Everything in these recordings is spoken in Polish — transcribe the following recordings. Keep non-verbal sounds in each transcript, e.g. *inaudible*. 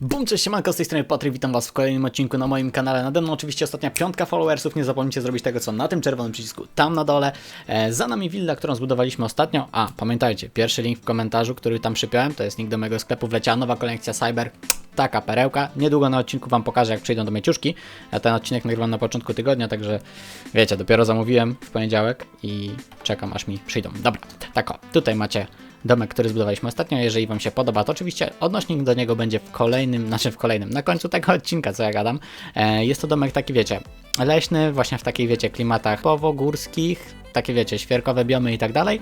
Bum, cześć, siemanko, z tej strony Patryk, witam was w kolejnym odcinku na moim kanale. Nade mną oczywiście ostatnia piątka followersów, nie zapomnijcie zrobić tego, co na tym czerwonym przycisku, tam na dole. E, za nami willa, którą zbudowaliśmy ostatnio, a pamiętajcie, pierwszy link w komentarzu, który tam przypiąłem, to jest link do mojego sklepu, wleciała nowa kolekcja Cyber, taka perełka. Niedługo na odcinku wam pokażę, jak przyjdą do mnie ciuszki. Ja ten odcinek nagrywam na początku tygodnia, także wiecie, dopiero zamówiłem w poniedziałek i czekam, aż mi przyjdą. Dobra, tak o, tutaj macie domek, który zbudowaliśmy ostatnio. Jeżeli Wam się podoba, to oczywiście odnośnik do niego będzie w kolejnym, znaczy w kolejnym, na końcu tego odcinka, co ja gadam. E, jest to domek taki, wiecie, leśny, właśnie w takiej, wiecie, klimatach powogórskich, takie, wiecie, świerkowe biomy i tak dalej.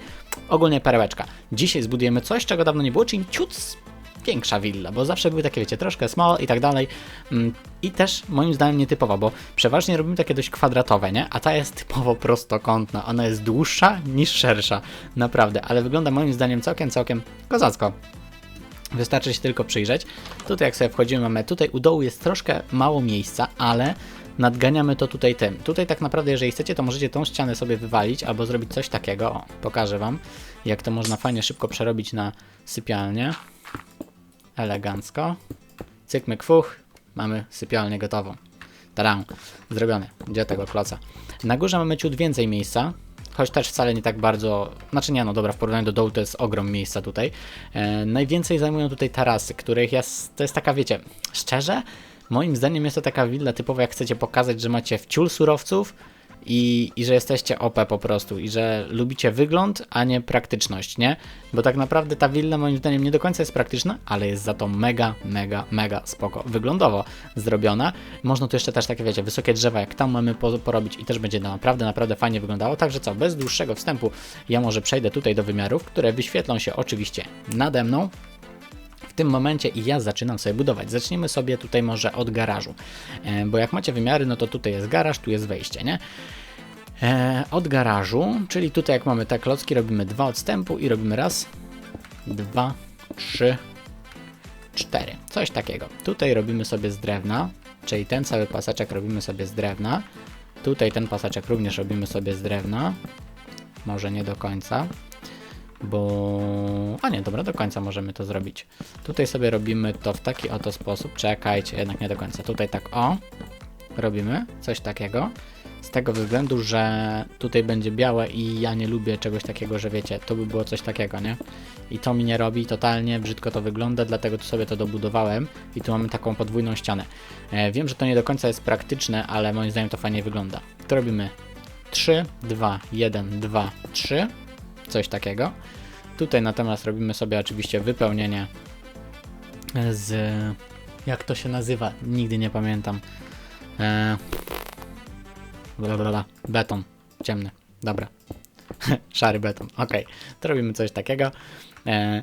Ogólnie perełeczka. Dzisiaj zbudujemy coś, czego dawno nie było, czyli ciut większa willa, bo zawsze były takie, wiecie, troszkę small i tak dalej. Mm, I też moim zdaniem nietypowa, bo przeważnie robimy takie dość kwadratowe, nie? A ta jest typowo prostokątna. Ona jest dłuższa niż szersza. Naprawdę, ale wygląda moim zdaniem całkiem, całkiem kozacko. Wystarczy się tylko przyjrzeć. Tutaj jak sobie wchodzimy, mamy tutaj u dołu jest troszkę mało miejsca, ale nadganiamy to tutaj tym. Tutaj tak naprawdę, jeżeli chcecie, to możecie tą ścianę sobie wywalić albo zrobić coś takiego. O, pokażę Wam, jak to można fajnie szybko przerobić na sypialnię. Elegancko. Cyk, myk, fuch. Mamy sypialnię gotową. Tadam, zrobione. Gdzie tego kloca? Na górze mamy ciut więcej miejsca, choć też wcale nie tak bardzo, znaczy nie no dobra, w porównaniu do dołu to jest ogrom miejsca tutaj. E, najwięcej zajmują tutaj tarasy, których jest, to jest taka, wiecie, szczerze, moim zdaniem jest to taka willa typowa, jak chcecie pokazać, że macie wciół surowców, i, i że jesteście OP po prostu i że lubicie wygląd, a nie praktyczność, nie? Bo tak naprawdę ta willa moim zdaniem nie do końca jest praktyczna, ale jest za to mega, mega, mega spoko wyglądowo zrobiona. Można tu jeszcze też takie, wiecie, wysokie drzewa jak tam mamy po, porobić i też będzie naprawdę, naprawdę fajnie wyglądało. Także co, bez dłuższego wstępu ja może przejdę tutaj do wymiarów, które wyświetlą się oczywiście nade mną tym momencie i ja zaczynam sobie budować. Zacznijmy sobie tutaj może od garażu, e, bo jak macie wymiary, no to tutaj jest garaż, tu jest wejście, nie? E, od garażu, czyli tutaj jak mamy te klocki, robimy dwa odstępu i robimy raz, dwa, trzy, cztery. Coś takiego. Tutaj robimy sobie z drewna, czyli ten cały paseczek robimy sobie z drewna. Tutaj ten paseczek również robimy sobie z drewna. Może nie do końca bo... A nie, dobra, do końca możemy to zrobić. Tutaj sobie robimy to w taki oto sposób. Czekajcie, jednak nie do końca. Tutaj tak o, robimy coś takiego. Z tego względu, że tutaj będzie białe i ja nie lubię czegoś takiego, że wiecie, to by było coś takiego, nie? I to mi nie robi, totalnie brzydko to wygląda, dlatego tu sobie to dobudowałem i tu mamy taką podwójną ścianę. E, wiem, że to nie do końca jest praktyczne, ale moim zdaniem to fajnie wygląda. Tu robimy 3, 2, 1, 2, 3 coś takiego. Tutaj natomiast robimy sobie oczywiście wypełnienie z... jak to się nazywa? Nigdy nie pamiętam. Eee, blablabla. Beton. Ciemny. Dobra. *laughs* Szary beton. Ok. To robimy coś takiego. Eee,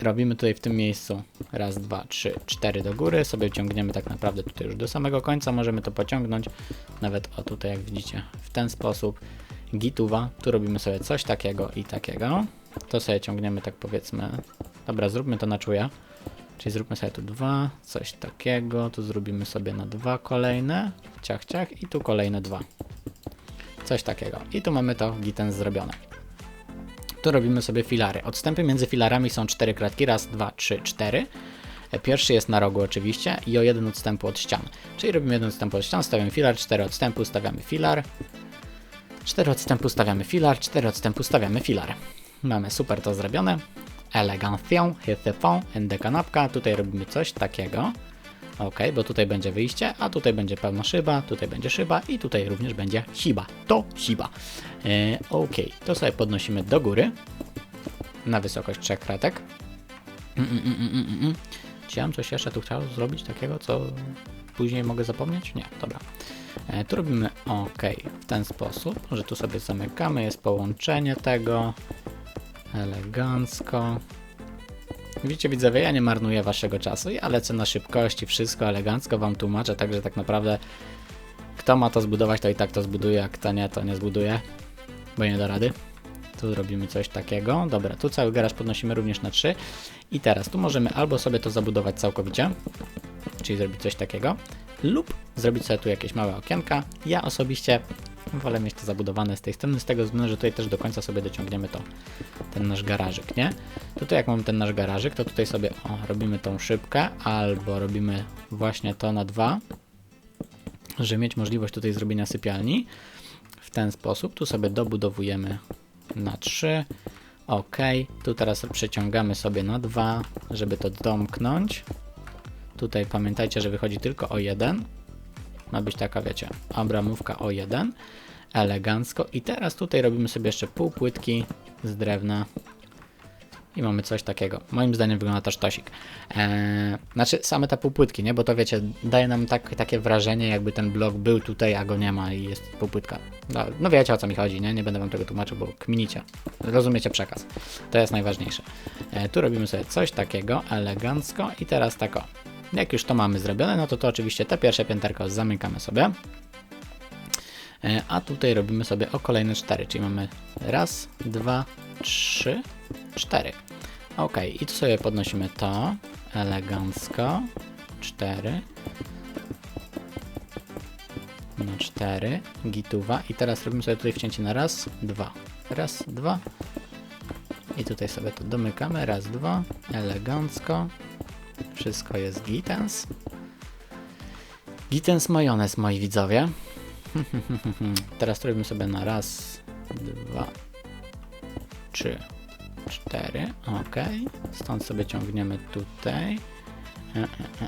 robimy tutaj w tym miejscu raz, dwa, trzy, cztery do góry. Sobie ciągniemy tak naprawdę tutaj już do samego końca. Możemy to pociągnąć. Nawet o tutaj jak widzicie w ten sposób gituwa. Tu robimy sobie coś takiego i takiego. To sobie ciągniemy tak powiedzmy. Dobra, zróbmy to na czuje. Czyli zróbmy sobie tu dwa, coś takiego. Tu zrobimy sobie na dwa kolejne. Ciach, ciach i tu kolejne dwa. Coś takiego. I tu mamy to giten zrobione. Tu robimy sobie filary. Odstępy między filarami są cztery kratki. Raz, dwa, trzy, cztery. Pierwszy jest na rogu oczywiście i o jeden odstępu od ścian. Czyli robimy jeden odstęp od ścian, stawiamy filar, cztery odstępu, stawiamy filar, 4 odstępu stawiamy filar, 4 odstępu stawiamy filar. Mamy super to zrobione. Elegancją, and the kanapka. Tutaj robimy coś takiego. Ok, bo tutaj będzie wyjście, a tutaj będzie pełna szyba, tutaj będzie szyba i tutaj również będzie siba. To siba. E, ok, to sobie podnosimy do góry na wysokość trzech kratek. Mm, mm, mm, mm, mm. Mam coś jeszcze tu chciał zrobić takiego, co później mogę zapomnieć? Nie, dobra. E, tu robimy OK w ten sposób, że tu sobie zamykamy, jest połączenie tego. Elegancko. Widzicie widzowie, ja nie marnuję waszego czasu, ja lecę na szybkości, wszystko elegancko wam tłumaczę, także tak naprawdę kto ma to zbudować, to i tak to zbuduje, a kto nie, to nie zbuduje, bo nie da rady. Tu robimy coś takiego. Dobra, tu cały garaż podnosimy również na 3. I teraz tu możemy albo sobie to zabudować całkowicie, czyli zrobić coś takiego, lub zrobić sobie tu jakieś małe okienka. Ja osobiście Wolę mieć to zabudowane z tej strony, z tego względu, że tutaj też do końca sobie dociągniemy to, ten nasz garażyk, nie? Tutaj jak mamy ten nasz garażyk, to tutaj sobie o, robimy tą szybkę, albo robimy właśnie to na dwa, żeby mieć możliwość tutaj zrobienia sypialni. W ten sposób, tu sobie dobudowujemy na 3, ok, tu teraz przeciągamy sobie na 2, żeby to domknąć. Tutaj pamiętajcie, że wychodzi tylko o 1. Ma być taka, wiecie, abramówka o 1. Elegancko. I teraz tutaj robimy sobie jeszcze pół płytki z drewna. I mamy coś takiego. Moim zdaniem wygląda to sztosik. Eee, znaczy same te półpłytki, nie? Bo to wiecie, daje nam tak, takie wrażenie, jakby ten blok był tutaj, a go nie ma i jest półpłytka. No, no wiecie o co mi chodzi, nie? Nie będę wam tego tłumaczył, bo kminicie. Rozumiecie przekaz. To jest najważniejsze. E, tu robimy sobie coś takiego, elegancko i teraz tak o. Jak już to mamy zrobione, no to to oczywiście te pierwsze pięterko zamykamy sobie. E, A tutaj robimy sobie o kolejne 4, czyli mamy raz, dwa, trzy, cztery. Ok, i tu sobie podnosimy to elegancko. 4 na 4 gituwa i teraz robimy sobie tutaj wcięcie na raz, dwa. Raz, dwa. I tutaj sobie to domykamy. Raz, dwa. Elegancko. Wszystko jest gitens. Gitens majonez, moi widzowie. *laughs* Teraz robimy sobie na raz, dwa, trzy, cztery. Ok. Stąd sobie ciągniemy tutaj. E, e, e,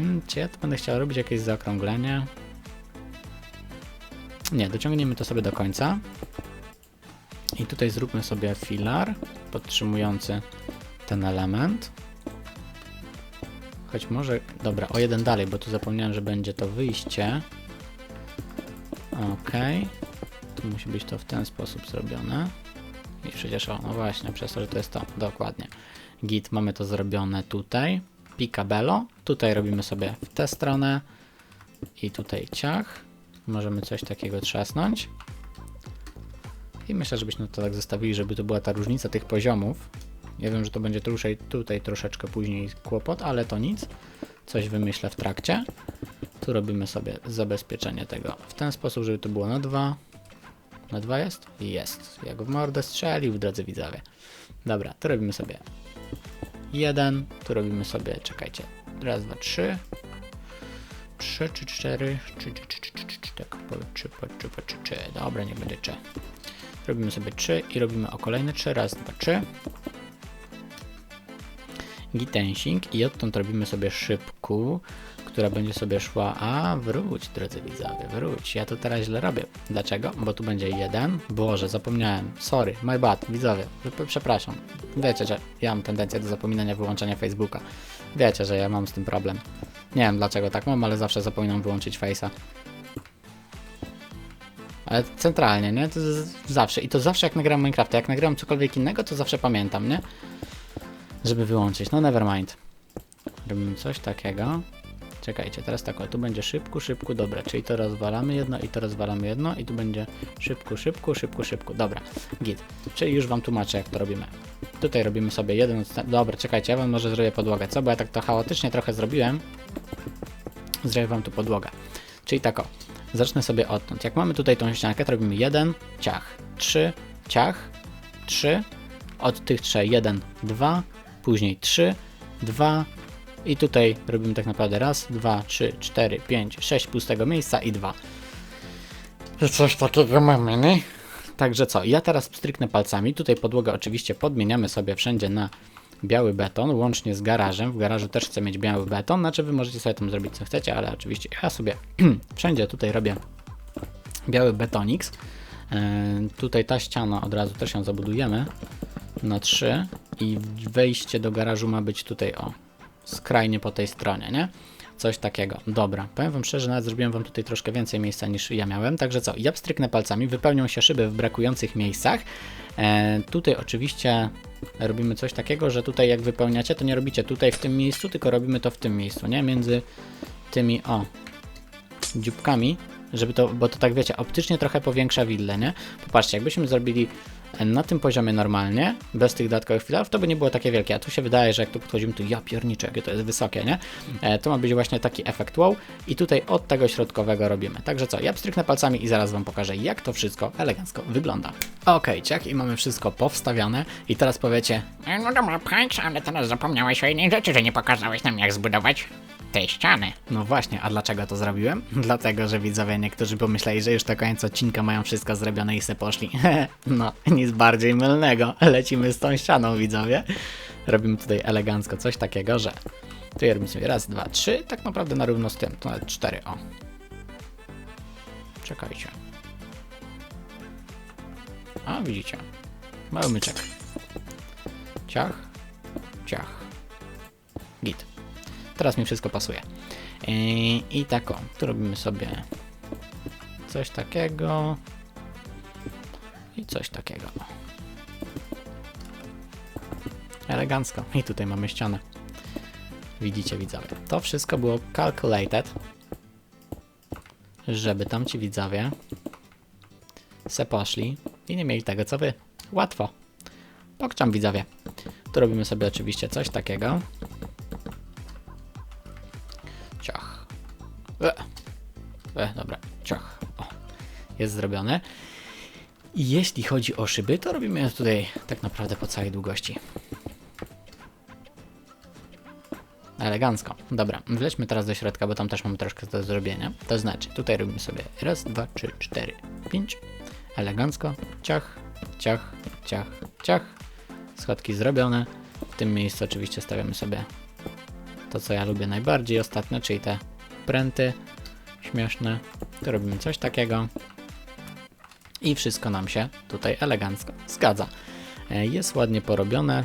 e. Czy ja to będę chciał robić jakieś zaokrąglenie? Nie, dociągniemy to sobie do końca. I tutaj zróbmy sobie filar podtrzymujący ten element. Choć może, dobra, o jeden dalej, bo tu zapomniałem, że będzie to wyjście. Ok. Tu musi być to w ten sposób zrobione. I przecież, o, no właśnie, przez to, że to jest to, dokładnie. Git, mamy to zrobione tutaj. Picabello. Tutaj robimy sobie w tę stronę. I tutaj ciach. Możemy coś takiego trzasnąć. I myślę, żebyśmy to tak zostawili, żeby to była ta różnica tych poziomów. Ja wiem, że to będzie truszej, tutaj troszeczkę później kłopot, ale to nic. Coś wymyślę w trakcie. Tu robimy sobie zabezpieczenie tego w ten sposób, żeby to było na 2. Na 2 jest? Jest. Jak w mordę strzelił, drodzy widzowie. Dobra, tu robimy sobie 1. Tu robimy sobie, czekajcie, raz, dwa, trzy. 3 czy 4, 3, 3, 3, 3, 3, 3, tak, po 3, po 3, po 3, 3, dobra, niech będzie 3. Robimy sobie 3 i robimy o kolejne 3, raz, dwa, 3. Gitensing i odtąd robimy sobie szybku, która będzie sobie szła, a wróć, drodzy widzowie, wróć, ja to teraz źle robię. Dlaczego? Bo tu będzie jeden, Boże, zapomniałem, sorry, my bad, widzowie, przepraszam. Wiecie, że ja mam tendencję do zapominania wyłączenia Facebooka. Wiecie, że ja mam z tym problem. Nie wiem dlaczego tak mam, ale zawsze zapominam wyłączyć Face'a. Ale centralnie, nie? To zawsze. I to zawsze jak nagram Minecrafta. Jak nagram cokolwiek innego, to zawsze pamiętam, nie? Żeby wyłączyć. No nevermind. Robimy coś takiego. Czekajcie, teraz tak, o, tu będzie szybku, szybku, dobra, czyli to rozwalamy jedno i to rozwalamy jedno i tu będzie szybku, szybku, szybku, szybku, dobra, git. Czyli już wam tłumaczę, jak to robimy. Tutaj robimy sobie jeden odstęp, dobra, czekajcie, ja wam może zrobię podłogę, co, bo ja tak to chaotycznie trochę zrobiłem. Zrobię wam tu podłogę. Czyli tak o, zacznę sobie odtąd. Jak mamy tutaj tą ściankę, to robimy jeden, ciach, trzy, ciach, trzy, od tych trzech jeden, dwa, później trzy, dwa i tutaj robimy tak naprawdę raz, dwa, trzy, cztery, pięć, sześć pustego miejsca i dwa. I Coś takiego mamy, nie? Także co, ja teraz stryknę palcami. Tutaj podłogę oczywiście podmieniamy sobie wszędzie na biały beton, łącznie z garażem. W garażu też chcę mieć biały beton, znaczy wy możecie sobie tam zrobić co chcecie, ale oczywiście ja sobie *clears throat* wszędzie tutaj robię biały betonix. E, tutaj ta ściana od razu też ją zabudujemy na 3 i wejście do garażu ma być tutaj o skrajnie po tej stronie, nie? Coś takiego. Dobra, powiem wam szczerze, nawet zrobiłem wam tutaj troszkę więcej miejsca niż ja miałem, także co, ja pstryknę palcami, wypełnią się szyby w brakujących miejscach. E, tutaj oczywiście robimy coś takiego, że tutaj jak wypełniacie, to nie robicie tutaj w tym miejscu, tylko robimy to w tym miejscu, nie? Między tymi, o, dzióbkami, żeby to, bo to tak wiecie, optycznie trochę powiększa willę, nie? Popatrzcie, jakbyśmy zrobili na tym poziomie normalnie, bez tych dodatkowych filarów, to by nie było takie wielkie. A tu się wydaje, że jak tu podchodzimy, to ja pierniczę, jakie to jest wysokie, nie? E, to ma być właśnie taki efekt wow i tutaj od tego środkowego robimy. Także co, ja pstryknę palcami i zaraz Wam pokażę, jak to wszystko elegancko wygląda. Okej, ciak i mamy wszystko powstawiane i teraz powiecie, E, No dobra, Pikes, ale teraz zapomniałeś o jednej rzeczy, że nie pokazałeś nam jak zbudować te ściany. No właśnie, a dlaczego to zrobiłem? *laughs* Dlatego, że widzowie niektórzy pomyśleli, że już do końca odcinka mają wszystko zrobione i se poszli. *laughs* no, nic bardziej mylnego. Lecimy z tą ścianą, widzowie. Robimy tutaj elegancko coś takiego, że tu robimy sobie raz, dwa, trzy, tak naprawdę na równo z tym, to nawet cztery, o. Czekajcie. A, widzicie. Mały myczek. Ciach, ciach. Git. Teraz mi wszystko pasuje. I, i tak o, tu robimy sobie coś takiego i coś takiego. Elegancko. I tutaj mamy ścianę. Widzicie widzowie. To wszystko było calculated, żeby tam ci widzowie se poszli i nie mieli tego co wy. Łatwo. Pokczam widzowie. Tu robimy sobie oczywiście coś takiego. Jest zrobione. I jeśli chodzi o szyby, to robimy je tutaj tak naprawdę po całej długości. Elegancko. Dobra, wlećmy teraz do środka, bo tam też mamy troszkę do zrobienia. To znaczy, tutaj robimy sobie raz, dwa, trzy, cztery, pięć. Elegancko. Ciach, ciach, ciach, ciach. Schodki zrobione. W tym miejscu oczywiście stawiamy sobie to, co ja lubię najbardziej ostatnio, czyli te pręty śmieszne. Tu robimy coś takiego. I wszystko nam się tutaj elegancko zgadza. E, Jest ładnie porobione.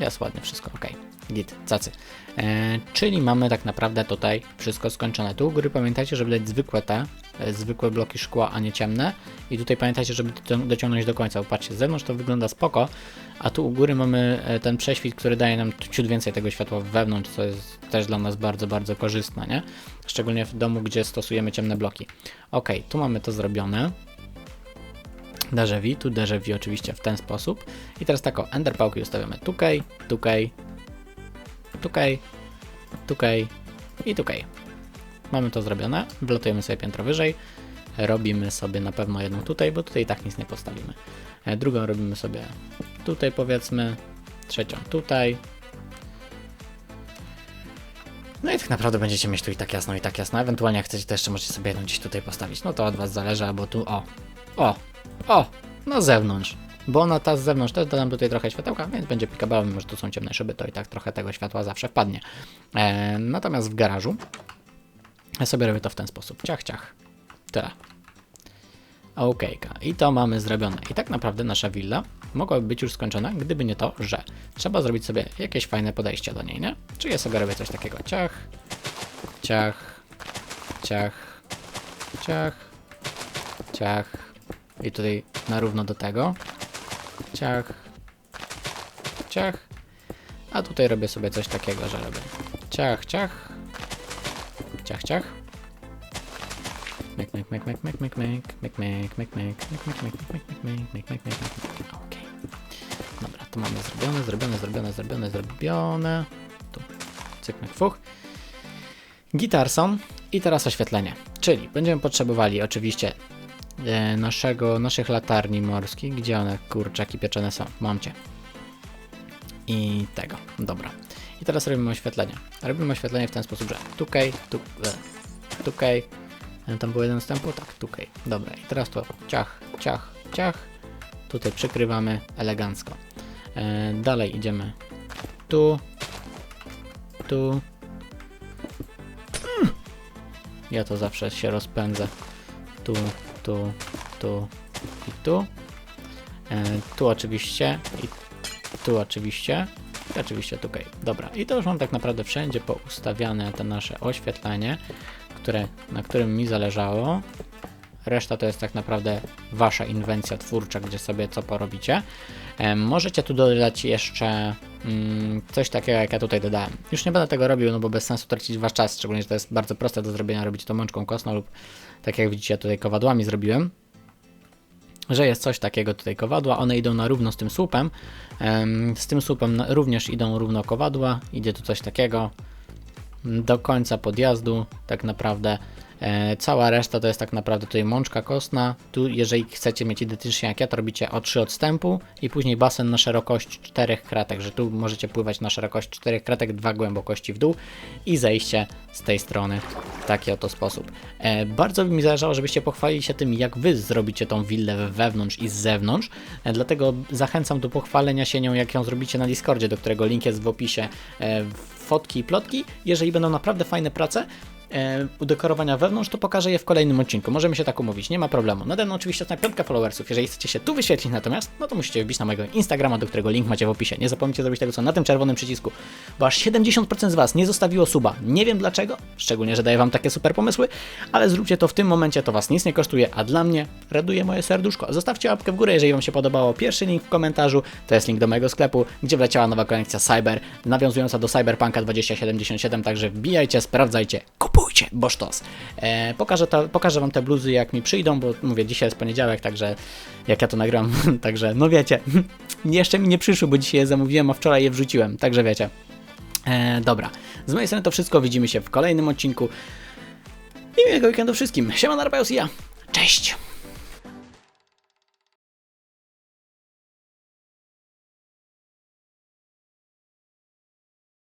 Jest ładnie wszystko, ok. Git, cacy. E, czyli mamy tak naprawdę tutaj wszystko skończone. Tu u góry pamiętajcie, żeby dać zwykłe te, e, zwykłe bloki szkła, a nie ciemne. I tutaj pamiętajcie, żeby dociągnąć do końca. Popatrzcie, z zewnątrz to wygląda spoko, a tu u góry mamy e, ten prześwit, który daje nam ciut więcej tego światła wewnątrz, co jest też dla nas bardzo, bardzo korzystne, nie? Szczególnie w domu, gdzie stosujemy ciemne bloki. Ok, tu mamy to zrobione. Déjà vu, tu déjà vu oczywiście w ten sposób. I teraz tak o, ender pałki ustawiamy tukaj, tukaj, tukaj, tukaj i tukaj. Mamy to zrobione, wlatujemy sobie piętro wyżej, robimy sobie na pewno jedną tutaj, bo tutaj i tak nic nie postawimy. E, Drugą robimy sobie tutaj powiedzmy, trzecią tutaj. No i tak naprawdę będziecie mieć tu i tak jasno, i tak jasno. Ewentualnie jak chcecie, to jeszcze możecie sobie jedną gdzieś tutaj postawić. No to od was zależy, albo tu, o, o, o, na zewnątrz. Bo ona ta z zewnątrz też dodam tutaj trochę światełka, więc będzie pikabała, mimo że tu są ciemne szyby, to i tak trochę tego światła zawsze wpadnie. E, natomiast w garażu ja sobie robię to w ten sposób. Ciach, ciach. Tyle. Okejka. I to mamy zrobione. I tak naprawdę nasza willa mogłaby być już skończona, gdyby nie to, że trzeba zrobić sobie jakieś fajne podejście do niej, nie? Czyli ja sobie robię coś takiego. Ciach, ciach, ciach, ciach, ciach. I tutaj na równo do tego. Ciach, ciach. A tutaj robię sobie coś takiego, że robię ciach, ciach, ciach, ciach. Mek, mek, mek, mek, mek, mek, mek, mek, mek, mek, mek, mek, mek, mek, mek, mek, mek, mek, mek. Okej. Dobra, to mamy zrobione, zrobione, zrobione, zrobione, zrobione. Tu. Cyk, mek, fuch. Gitarson i teraz oświetlenie. Czyli będziemy potrzebowali oczywiście e, naszego, naszych latarni morskich. Gdzie one, kurczaki pieczone są? Mam cię. I tego. Dobra. I teraz robimy oświetlenie. Robimy oświetlenie w ten sposób, że tukaj, tu, e, tukaj. E, Tam był jeden wstępu? Tak, tukaj. Dobra. I teraz to ciach, ciach, ciach. Tutaj przykrywamy elegancko. E, dalej idziemy tu, tu. Mm. Ja to zawsze się rozpędzę. Tu, tu, tu i tu. E, tu oczywiście i tu oczywiście. I oczywiście tutaj. Dobra. I to już mam tak naprawdę wszędzie poustawiane te nasze oświetlenie, które, na którym mi zależało. Reszta to jest tak naprawdę wasza inwencja twórcza, gdzie sobie co porobicie. Możecie tu dodać jeszcze mm, coś takiego, jak ja tutaj dodałem. Już nie będę tego robił, no bo bez sensu tracić wasz czas, szczególnie, że to jest bardzo proste do zrobienia, robić to mączką kostną lub tak jak widzicie tutaj kowadłami zrobiłem. że jest coś takiego tutaj kowadła, one idą na równo z tym słupem, Em, z tym słupem również idą równo kowadła, idzie tu coś takiego, do końca podjazdu tak naprawdę. E, cała reszta to jest tak naprawdę tutaj mączka kostna. Tu jeżeli chcecie mieć identycznie jak ja, to robicie o 3 odstępu i później basen na szerokość 4 kratek, że tu możecie pływać na szerokość 4 kratek, dwa głębokości w dół i zejście z tej strony w taki oto sposób. E, bardzo mi zależało, żebyście pochwalili się tym, jak wy zrobicie tą willę wewnątrz i z zewnątrz, e, dlatego zachęcam do pochwalenia się nią, jak ją zrobicie na Discordzie, do którego link jest w opisie. Fotki i plotki. Jeżeli będą naprawdę fajne prace, udekorowania wewnątrz, to pokażę je w kolejnym odcinku. Możemy się tak umówić, nie ma problemu. Nade mną oczywiście ostatnia piątka followersów. Jeżeli chcecie się tu wyświetlić natomiast, no to musicie wbić na mojego Instagrama, do którego link macie w opisie. Nie zapomnijcie zrobić tego, co na tym czerwonym przycisku, bo aż 70% z Was nie zostawiło suba. Nie wiem dlaczego, szczególnie, że daję Wam takie super pomysły, ale zróbcie to w tym momencie, to Was nic nie kosztuje, a dla mnie raduje moje serduszko. Zostawcie łapkę w górę, jeżeli Wam się podobało. Pierwszy link w komentarzu to jest link do mojego sklepu, gdzie wleciała nowa kolekcja Cyber, nawiązująca do Cyberpunka 2077, także wbijajcie, sprawdzajcie, kupujcie, bo sztos. E, pokażę, to, pokażę Wam te bluzy, jak mi przyjdą, bo mówię, dzisiaj jest poniedziałek, także jak ja to nagram, *laughs* także no wiecie, *laughs* jeszcze mi nie przyszły, bo dzisiaj je zamówiłem, a wczoraj je wrzuciłem, także wiecie. E, dobra, z mojej strony to wszystko, widzimy się w kolejnym odcinku i miłego weekendu wszystkim. Siema, Narpajos i ja, cześć!